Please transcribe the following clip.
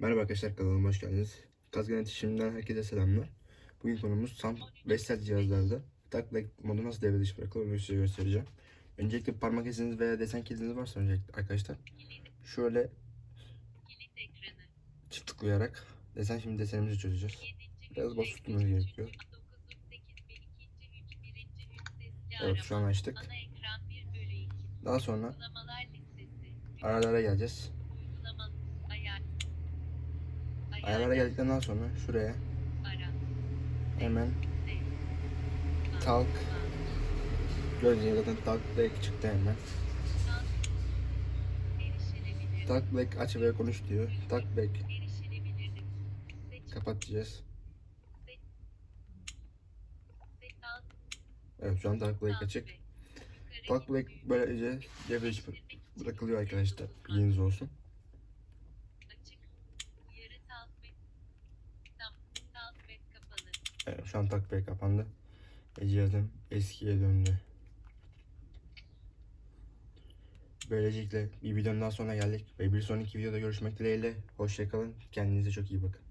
Merhaba arkadaşlar kanalıma hoş geldiniz. Kazgan iletişiminden herkese selamlar. Bugün konumuz Sam Vestel cihazlarda takla modu nasıl devre dışı bırakılır onu size göstereceğim. Öncelikle parmak iziniz veya desen kilidiniz varsa öncelikle arkadaşlar şöyle çift tıklayarak desen şimdi desenimizi çözeceğiz. Biraz basit tutmamız gerekiyor. Evet şu an açtık. Ana ekran 1 bölü 2. Daha sonra aralara geleceğiz. Ayarlara geldikten sonra şuraya hemen talk gibi zaten talk black çıktı hemen. Talk black aç ve konuş diyor. Talk black kapatacağız. Evet şu an Talk Black açık. Talk Black böylece devre dışı bırakılıyor arkadaşlar. Bilginiz olsun. Açık. Uyarı talk Tam. Talk kapalı. Evet, şu an Black kapandı. Ve cihazım eskiye döndü. Böylelikle bir videonun daha sonuna geldik. Ve bir sonraki videoda görüşmek dileğiyle. Hoşçakalın. Kendinize çok iyi bakın.